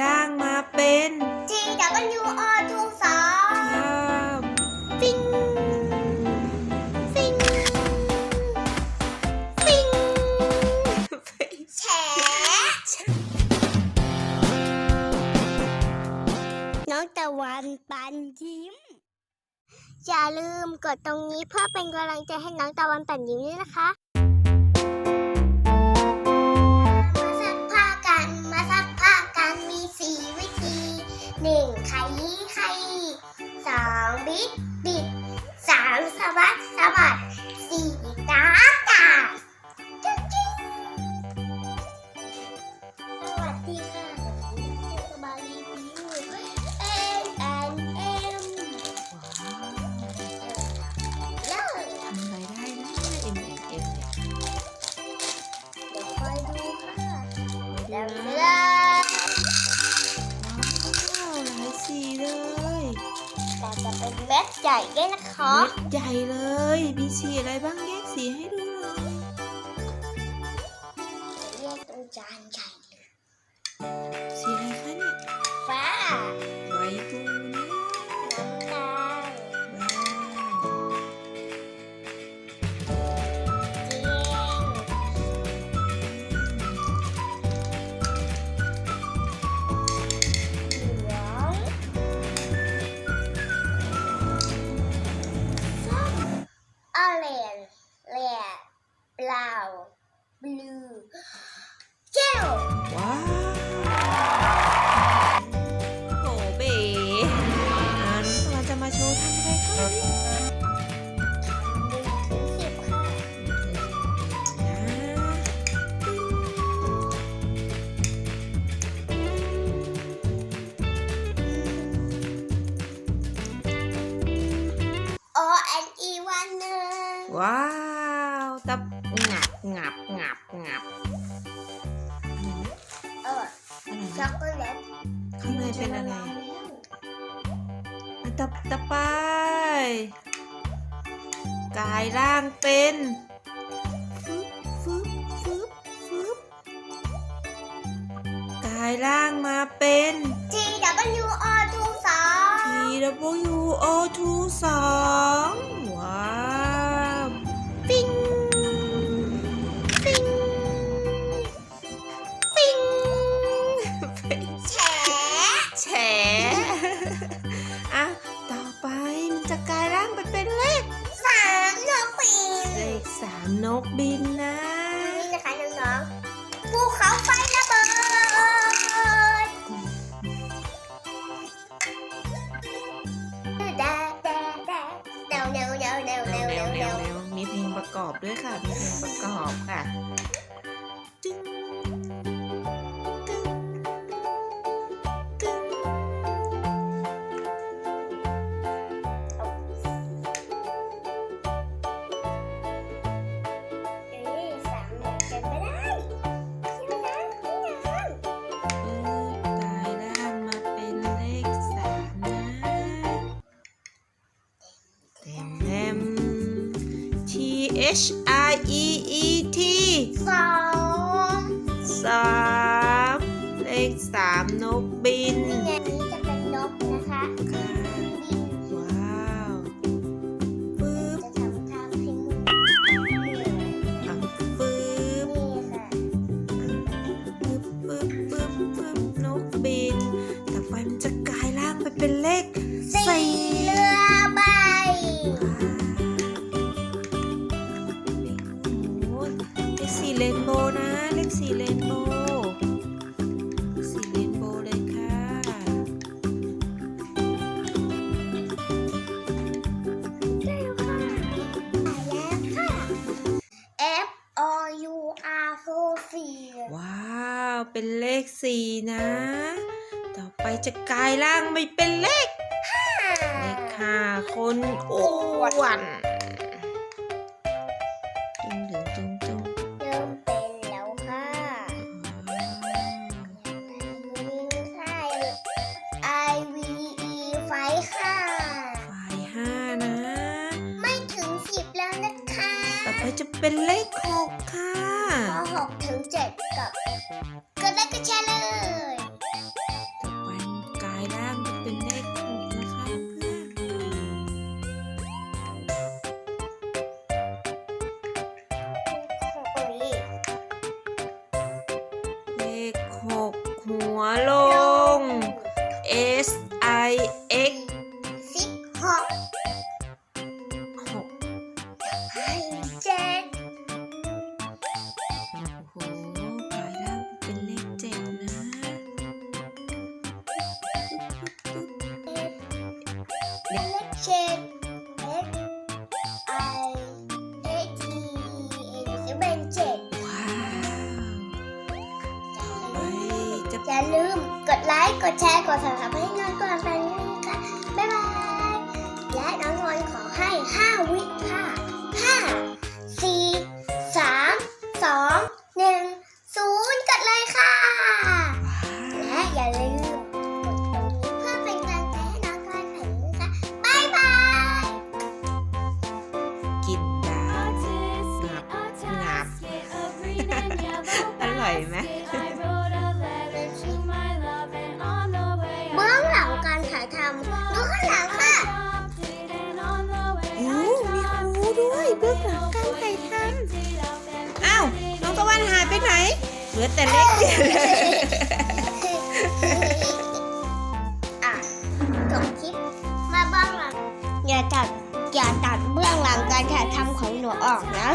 ร่างมาเป็น T W O ทูสองข้ามฟิงฟิงฟิงแฉน้องตะวันปันยิ้ม อย่าลืมกดตรงนี้เพื่อเป็นกำลังใจให้น้องตะวันปันยิ้มด้วยนะคะ เลยแต่จะเป็นเม็ดใหญ่ด้วยนะคะเม็ดใหญ่เลย มีสีอะไรบ้างแยกสีให้ดูาวน์บลูเจลว้าวโอ้เบ๋อ่าน้องตะวันจะมาโชว์ทำอะไรคะวันนี้หนึ่งถึงสิบค่ะ นะโอแอนอีวันหนึ่งว้าว ตับ งับงับงับงับเอออะไรช็อนะกโกแลตข้างในเป็นอะไรอันต่อต่อไปกลายร่างเป็นฟึบฟึบฟึบฟึบกลายร่างมาเป็น T W O ทูสอง T W O 2 2 บินนะ นี่นะคะน้องๆภูเขาไฟระเบิดแดดแดดแดดเดวเดวเดวเดวเดเร็ววเดเร็ววเดเร็ววมีเพลงประกอบด้วยค่ะ มีเพลงประกอบค่ะจึ๊ง H I E E T สองสามเลขสามนกบิน นี่ไงนี้จะเป็นนกนะคะค่ะ บินว้าวปึ๊บจะทำทางให้มุนนี่อะปึ๊บค่ะปึ๊บปึ๊บปึ๊บปึ๊บนกบิน ต่อไปมันจะกลายร่างไปเป็นเลข เลขสี่เรนโบว์นะ เลขสี่เรนโบว์สี่เรนโบว์เลยค่ะแล้วค่ะแล้วค่ะ F O U R โซฟีว้าว เป็นเลขสี่นะ ต่อไปจะกลายร่างไม่เป็นเลขเลขห้าคนอ้วน จะเป็นเลขหกค่ะพอหกถึงเจ็ดกับก็ได้ก็ใช่เลยต่อไปกายร่างเป็นเลขหกนะคะเพื่อนเลขหกหัวลง S เชนเอกไอเอทีเอ็กซ์เบนเจ็ดอย่าลืมกดไลค์กดแชร์กดสับสไครให้น้องกวนไปด้วยนะคะบ๊ายบาย และน้องนอนขอให้ 5 วิค่ะ อแต่เล็กเดียวคิปมาบ้างลัอย่าตัดอย่าตัดเบื้องหลังการถ่ายทำของหนูออกนะ